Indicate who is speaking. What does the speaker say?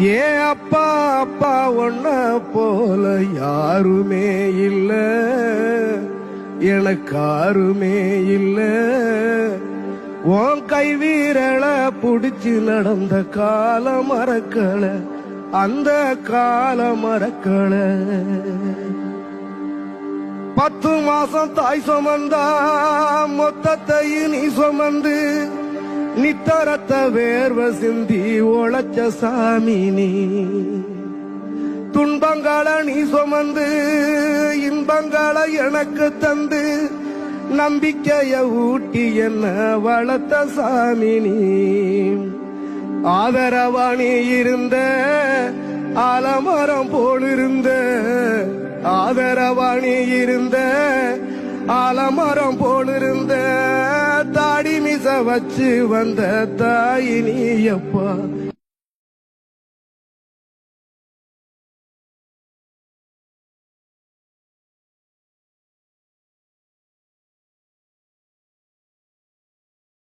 Speaker 1: ஏ அப்பா அப்பா ஒன்ன போல யாருமே இல்ல. எனக்காருமே இல்ல. உன் கை வீரல புடிச்சு நடந்த கால மறக்கல அந்த கால மறக்கல. பத்து மாசம் தாய் சுமந்தா மொத்தத்தையும் நீ சுமந்து நித்தரத்த வேர்வ சிந்தி உழைச்ச சாமி நீ துன்பங்களை நீ சுமந்து இன்பங்கள எனக்கு தந்து நம்பிக்கைய ஊட்டி என்ன வளர்த்த சாமி நீ ஆதரவா இருந்த ஆலமரம் போலிருந்த ஆதரவாணி இருந்த ஆலமரம் போல் வச்சு வந்த தாய் அப்பா